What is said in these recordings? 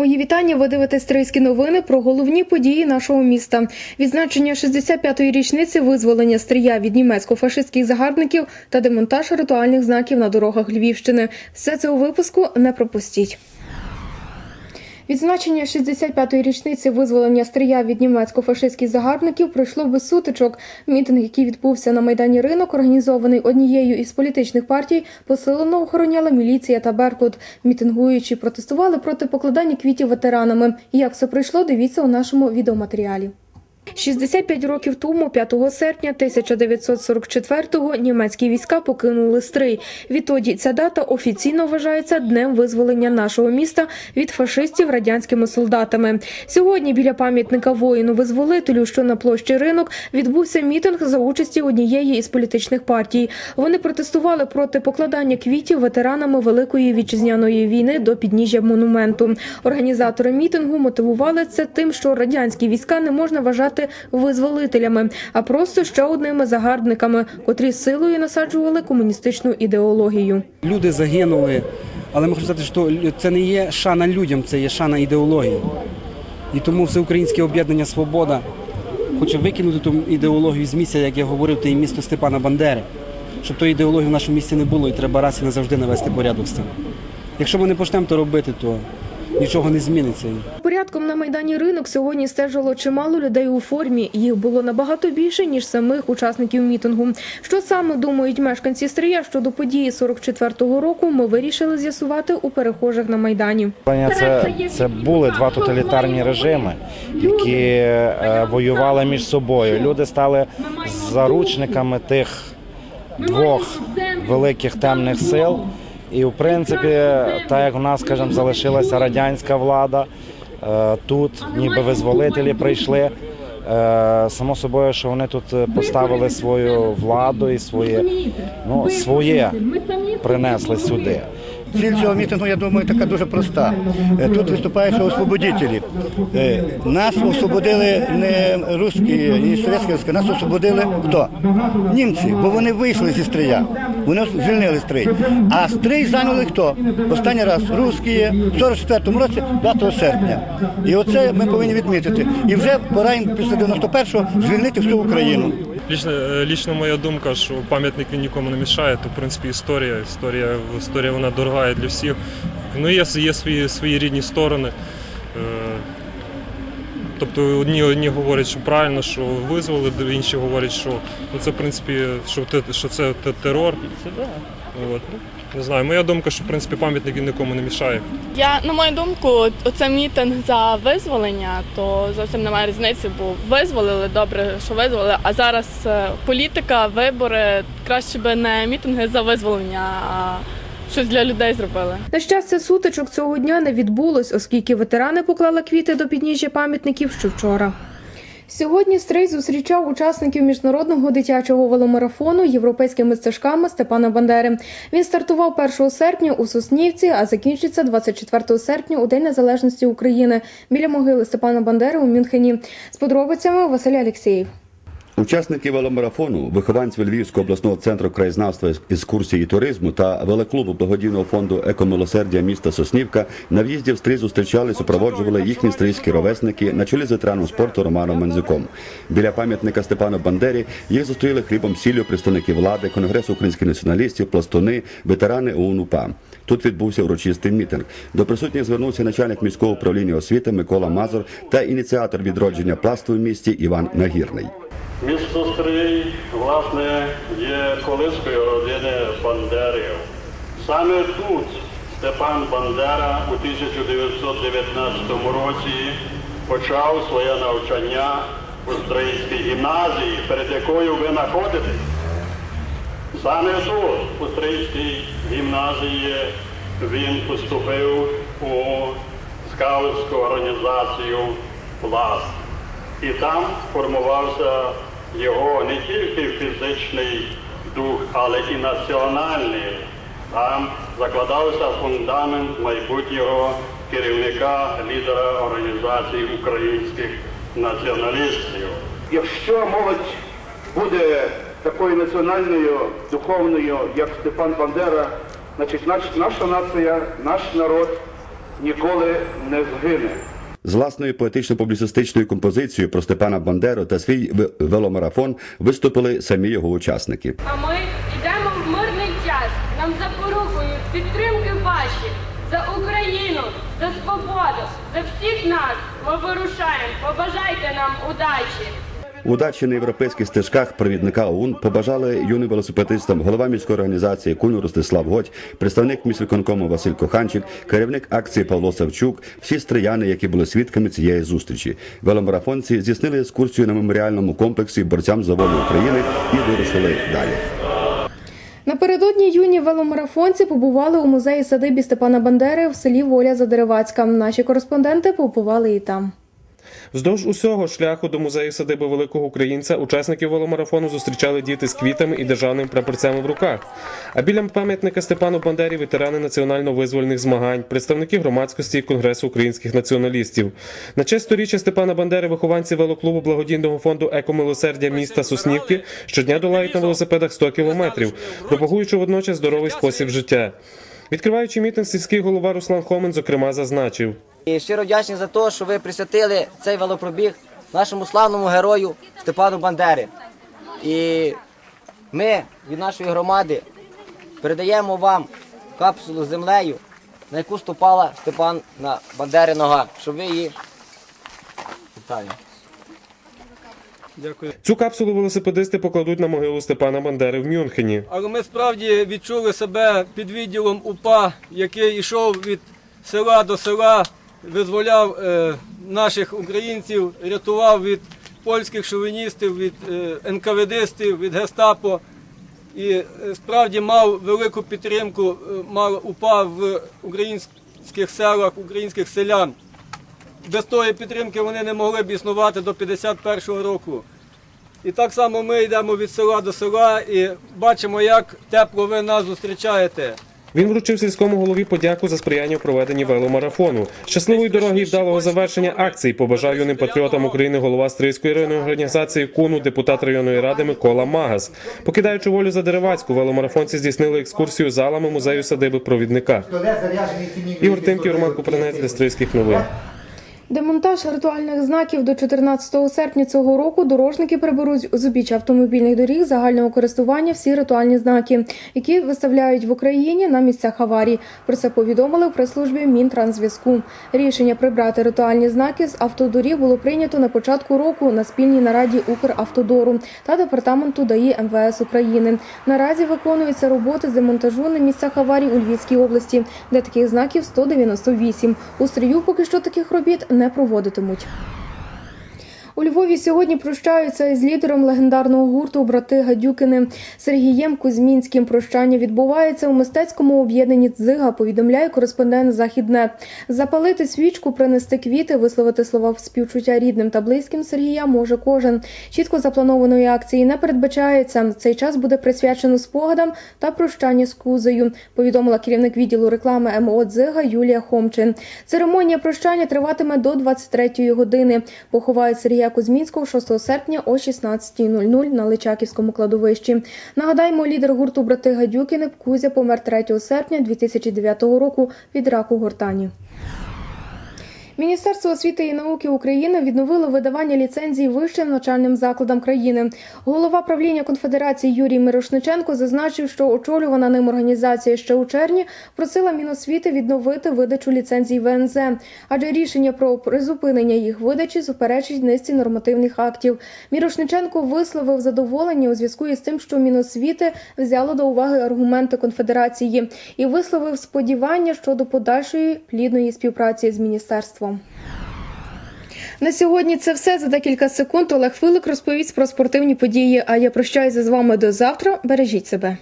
Мої вітання. Ви дивитесь Трийські новини про головні події нашого міста. Відзначення 65-ї річниці визволення стрія від німецько-фашистських загарбників та демонтаж ритуальних знаків на дорогах Львівщини. Все це у випуску не пропустіть. Відзначення 65-ї річниці визволення стрія від німецько-фашистських загарбників пройшло без сутичок. Мітинг, який відбувся на майдані ринок, організований однією із політичних партій, посилено охороняла міліція та Беркут. Мітингуючі протестували проти покладання квітів ветеранами. Як це пройшло, дивіться у нашому відеоматеріалі. 65 років тому, 5 серпня 1944-го, німецькі війська покинули Стрий. Відтоді ця дата офіційно вважається днем визволення нашого міста від фашистів радянськими солдатами. Сьогодні біля пам'ятника воїну-визволителю, що на площі ринок, відбувся мітинг за участі однієї із політичних партій. Вони протестували проти покладання квітів ветеранами Великої вітчизняної війни до підніжжя монументу. Організатори мітингу мотивували це тим, що радянські війська не можна вважати визволителями, а просто ще одними загарбниками, котрі силою насаджували комуністичну ідеологію. Люди загинули, але хочемо сказати, що це не є шана людям, це є шана ідеології. І тому всеукраїнське об'єднання Свобода хоче викинути ту ідеологію з місця, як я говорив, те і місто Степана Бандери, щоб тої ідеології в нашому місті не було, і треба раз і назавжди навести порядок з цим. Якщо ми не почнемо то робити, то нічого не зміниться. Порядком на майдані ринок сьогодні стежило чимало людей у формі. Їх було набагато більше ніж самих учасників мітингу. Що саме думають мешканці Стрия щодо події 44-го року? Ми вирішили з'ясувати у перехожих на майдані. Це, це були два тоталітарні режими, які е, воювали між собою. Люди стали заручниками тих двох великих темних сил. І в принципі, так як в нас, скажімо, залишилася радянська влада, е, тут ніби визволителі прийшли. Е, Само собою, що вони тут поставили свою владу і своє, ну, своє принесли сюди. Ціль цього мітингу, я думаю, така дуже проста. Е, Тут виступають освободителі. Е, Нас освободили не русські і совєтські нас освободили хто? Німці, бо вони вийшли зі стрия. Вони звільнили стрий. А стрий зайняли хто? Останній раз русські в 44-му році, 5 серпня. І оце ми повинні відмітити. І вже пора їм після 91-го звільнити всю Україну. Лічно, е, лічно моя думка, що пам'ятник він нікому не мішає, то в принципі історія. Історія, історія вона дорога для всіх. Ну, є, є свої, свої рідні сторони. Е, Тобто одні, одні говорять, що правильно, що визвали, інші говорять, що ну, це в принципі, що, це що це те- терор. От. Не знаю, моя думка, що в принципі пам'ятник він нікому не мішає. Я на мою думку, оце мітинг за визволення, то зовсім немає різниці, бо визволили добре, що визволили. А зараз е, політика, вибори краще би не мітинги за визволення, а щось для людей зробили. На щастя, сутичок цього дня не відбулось, оскільки ветерани поклали квіти до підніжжя пам'ятників ще вчора. Сьогодні Стрий зустрічав учасників міжнародного дитячого веломарафону європейськими стежками Степана Бандери. Він стартував 1 серпня у Соснівці, а закінчиться 24 серпня у День Незалежності України біля могили Степана Бандери у Мюнхені. З подробицями Василь Алєксєєв. Учасники веломарафону, вихованці Львівського обласного центру краєзнавства, екскурсії і туризму та велоклубу благодійного фонду екомилосердя міста Соснівка на в'їзді в стрій зустрічали, супроводжували їхні стрийські ровесники на чолі з ветераном спорту Романом Манзюком. Біля пам'ятника Степану Бандері їх зустріли хлібом сіллю представники влади, Конгресу українських націоналістів, пластуни, ветерани ОУН-УПА. Тут відбувся урочистий мітинг. До присутніх звернувся начальник міського управління освіти Микола Мазур та ініціатор відродження пласту в місті Іван Нагірний. Місто Стрий, власне, є колискою родини Бандерів. Саме тут Степан Бандера у 1919 році почав своє навчання у Стрийській гімназії, перед якою ви знаходитесь. Саме тут, у Стрийській гімназії, він поступив у скаутську організацію «Пласт». І там формувався його не тільки фізичний дух, але і національний. Там закладався фундамент майбутнього керівника, лідера організації українських націоналістів. Якщо молодь буде такою національною, духовною, як Степан Бандера, значить наш, наша нація, наш народ ніколи не згине. З власною поетично-публіцистичною композицією про Степана Бандеру та свій ве- веломарафон виступили самі його учасники. А ми йдемо в мирний час. Нам запорукою підтримки ваші за Україну, за свободу, за всіх нас. Ми вирушаємо. Побажайте нам удачі. Удачі на європейських стежках провідника ОУН побажали юним велосипедистам голова міської організації Куню Ростислав Годь, представник міськвиконкому Василь Коханчик, керівник акції Павло Савчук, всі стрияни, які були свідками цієї зустрічі. Веломарафонці здійснили екскурсію на меморіальному комплексі борцям за волю України і вирушили далі. Напередодні юні веломарафонці побували у музеї садибі Степана Бандери в селі Воля Задеревацька. Наші кореспонденти побували і там. Вздовж усього шляху до музею садиби великого українця учасників веломарафону зустрічали діти з квітами і державними прапорцями в руках. А біля пам'ятника Степану Бандері ветерани національно-визвольних змагань, представники громадськості і Конгресу українських націоналістів. На честь сторіччя Степана Бандери вихованці велоклубу благодійного фонду Екомилосердя міста Соснівки щодня долають на велосипедах 100 кілометрів, пропагуючи водночас здоровий спосіб життя. Відкриваючи мітинг, сільський голова Руслан Хомен, зокрема, зазначив. І щиро вдячні за те, що ви присвятили цей велопробіг нашому славному герою Степану Бандері. І ми від нашої громади передаємо вам капсулу землею, на яку ступала Степан на Бандери нога, щоб ви її. Вітаю. Цю капсулу велосипедисти покладуть на могилу Степана Бандери в Мюнхені. Але ми справді відчули себе під відділом УПА, який йшов від села до села, визволяв е, наших українців, рятував від польських шовіністів, від е, НКВДистів, від гестапо. І е, справді мав велику підтримку, е, мав УПА в українських селах, українських селян. Без тої підтримки вони не могли б існувати до 51-го року. І так само ми йдемо від села до села і бачимо, як тепло ви нас зустрічаєте. Він вручив сільському голові подяку за сприяння в проведенні веломарафону. Щасливої дороги і вдалого завершення акції побажав юним патріотам України голова Стрийської районної організації КУНУ, депутат районної ради Микола Магас. Покидаючи волю за Деревацьку, веломарафонці здійснили екскурсію залами музею садиби провідника. Ігор Тимків, Роман Купринець для Стрийських новин. Демонтаж ритуальних знаків до 14 серпня цього року дорожники приберуть з узбіччя автомобільних доріг загального користування всі ритуальні знаки, які виставляють в Україні на місцях аварій. Про це повідомили в прес-службі Мінтрансзв'язку. Рішення прибрати ритуальні знаки з автодоріг було прийнято на початку року на спільній нараді Укравтодору та департаменту ДАІ МВС України. Наразі виконуються роботи з демонтажу на місцях аварій у Львівській області, де таких знаків 198. У стрію поки що таких робіт проводитимуть. У Львові сьогодні прощаються із лідером легендарного гурту брати Гадюкини Сергієм Кузьмінським. Прощання відбувається у мистецькому об'єднанні Дзига. Повідомляє кореспондент Західне. Запалити свічку, принести квіти, висловити слова співчуття рідним та близьким Сергія може кожен. Чітко запланованої акції не передбачається. Цей час буде присвячено спогадам та прощанню з кузею. Повідомила керівник відділу реклами МО Дзига Юлія Хомчин. Церемонія прощання триватиме до 23-ї години. Поховають Сергія Кузьмінського 6 серпня о 16.00 на Личаківському кладовищі. Нагадаємо, лідер гурту брати Гадюкіни Кузя помер 3 серпня 2009 року від раку гортані. Міністерство освіти і науки України відновило видавання ліцензій вищим навчальним закладам країни. Голова правління конфедерації Юрій Мирошниченко зазначив, що очолювана ним організація ще у червні просила Міносвіти відновити видачу ліцензій ВНЗ, адже рішення про призупинення їх видачі суперечить низці нормативних актів. Мірошниченко висловив задоволення у зв'язку із тим, що Міносвіти взяло до уваги аргументи конфедерації і висловив сподівання щодо подальшої плідної співпраці з міністерством. На сьогодні це все за декілька секунд. Олег Филик розповість про спортивні події. А я прощаюся з вами до завтра. Бережіть себе.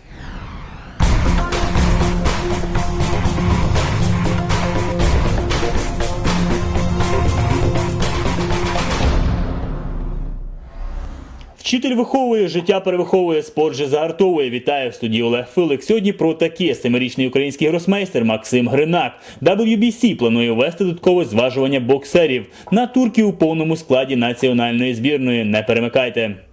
Вчитель виховує, життя перевиховує, спорт же загартовує. Вітаю в студії Олег Филик. Сьогодні про таке семирічний український гросмейстер Максим Гринак. WBC планує ввести додаткове зважування боксерів на турки у повному складі національної збірної. Не перемикайте.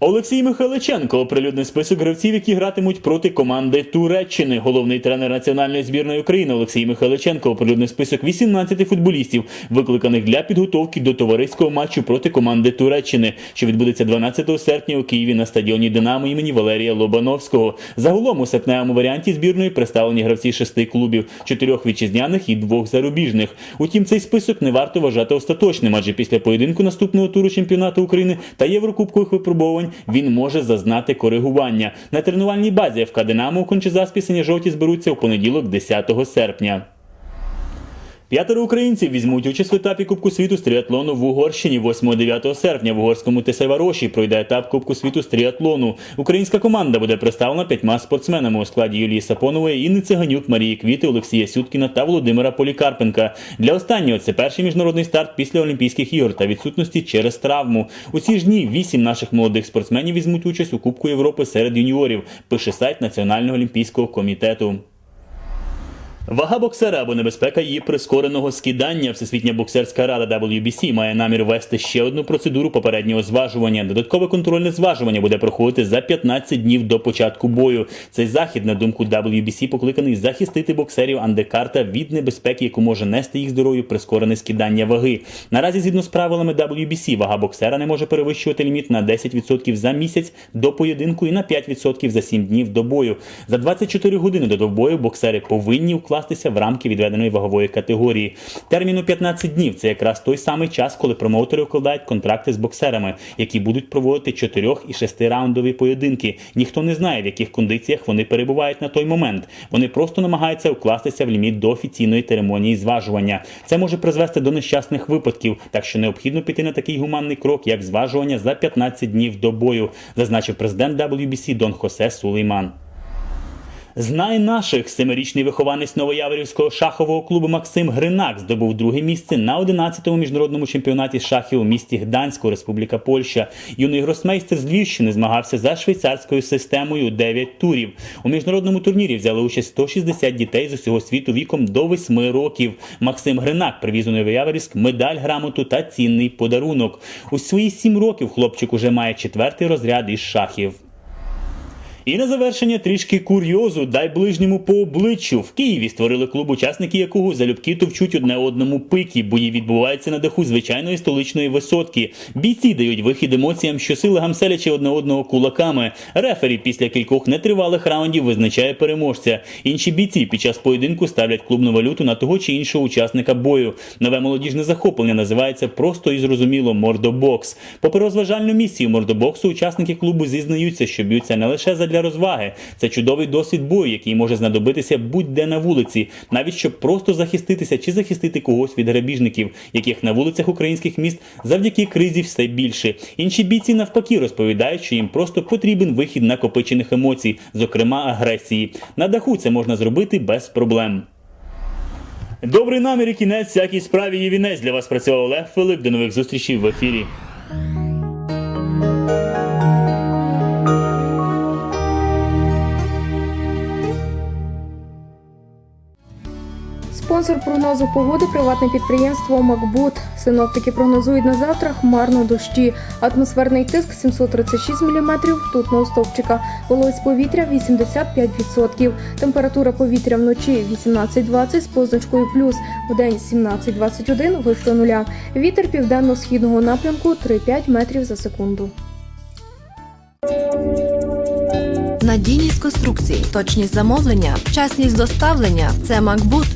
Олексій Михайличенко оприлюднив список гравців, які гратимуть проти команди Туреччини. Головний тренер національної збірної України Олексій Михайличенко оприлюднив список 18 футболістів, викликаних для підготовки до товариського матчу проти команди Туреччини, що відбудеться 12 серпня у Києві на стадіоні Динамо імені Валерія Лобановського. Загалом у серпневому варіанті збірної представлені гравці шести клубів, чотирьох вітчизняних і двох зарубіжних. Утім, цей список не варто вважати остаточним, адже після поєдинку наступного туру чемпіонату України та Єврокубкових випробувань він може зазнати коригування. На тренувальній базі ФК Динамо у Кончезаспі сині-жовті зберуться у понеділок, 10 серпня. П'ятеро українців візьмуть участь в етапі Кубку світу з тріатлону в Угорщині 8-9 серпня. В угорському Тесевароші пройде етап Кубку світу з тріатлону. Українська команда буде представлена п'ятьма спортсменами у складі Юлії Сапонової, Інни Циганюк, Марії Квіти, Олексія Сюткіна та Володимира Полікарпенка. Для останнього це перший міжнародний старт після Олімпійських ігор та відсутності через травму. У ці ж дні вісім наших молодих спортсменів візьмуть участь у Кубку Європи серед юніорів. Пише сайт Національного олімпійського комітету. Вага боксера або небезпека її прискореного скидання. Всесвітня боксерська рада WBC має намір вести ще одну процедуру попереднього зважування. Додаткове контрольне зважування буде проходити за 15 днів до початку бою. Цей захід, на думку WBC, покликаний захистити боксерів андекарта від небезпеки, яку може нести їх здоров'ю прискорене скидання ваги. Наразі, згідно з правилами WBC, вага боксера не може перевищувати ліміт на 10% за місяць до поєдинку і на 5% за 7 днів до бою. За 24 години до довбою боксери повинні вкластися в рамки відведеної вагової категорії. Терміну 15 днів це якраз той самий час, коли промоутери укладають контракти з боксерами, які будуть проводити 4 і 6 раундові поєдинки. Ніхто не знає, в яких кондиціях вони перебувають на той момент. Вони просто намагаються вкластися в ліміт до офіційної церемонії зважування. Це може призвести до нещасних випадків, так що необхідно піти на такий гуманний крок, як зважування за 15 днів до бою, зазначив президент WBC Дон Хосе Сулейман. Знай наших семирічний вихованець Новояворівського шахового клубу Максим Гринак здобув друге місце на 11-му міжнародному чемпіонаті шахів у місті Гданську, Республіка Польща. Юний гросмейстер з Львівщини змагався за швейцарською системою 9 турів. У міжнародному турнірі взяли участь 160 дітей з усього світу віком до 8 років. Максим Гринак привіз у Новояворівськ медаль, грамоту та цінний подарунок. У свої 7 років хлопчик уже має четвертий розряд із шахів. І на завершення трішки курйозу дай ближньому по обличчю. В Києві створили клуб, учасники якого залюбки товчуть одне одному пики. Бої відбуваються на даху звичайної столичної висотки. Бійці дають вихід емоціям, що сили гамселячи одне одного кулаками. Рефері після кількох нетривалих раундів визначає переможця. Інші бійці під час поєдинку ставлять клубну валюту на того чи іншого учасника бою. Нове молодіжне захоплення називається просто і зрозуміло мордобокс. Попри розважальну місію мордобоксу, учасники клубу зізнаються, що б'ються не лише задля розваги. Це чудовий досвід бою, який може знадобитися будь-де на вулиці, навіть щоб просто захиститися чи захистити когось від грабіжників, яких на вулицях українських міст завдяки кризі все більше. Інші бійці навпаки розповідають, що їм просто потрібен вихід накопичених емоцій, зокрема агресії. На даху це можна зробити без проблем. Добрий намір і кінець всякій справі є вінець. Для вас працював Олег Филип. До нових зустрічей в ефірі. Спонсор прогнозу погоди приватне підприємство Макбут. Синоптики прогнозують на завтра хмарно дощі. Атмосферний тиск 736 мм ртутного стовпчика. Вологість повітря 85%. Температура повітря вночі 18-20 з позначкою плюс. Вдень 17-21 вище нуля. Вітер південно-східного напрямку 3-5 метрів за секунду. Надійність конструкцій, точність замовлення, вчасність доставлення це Макбут.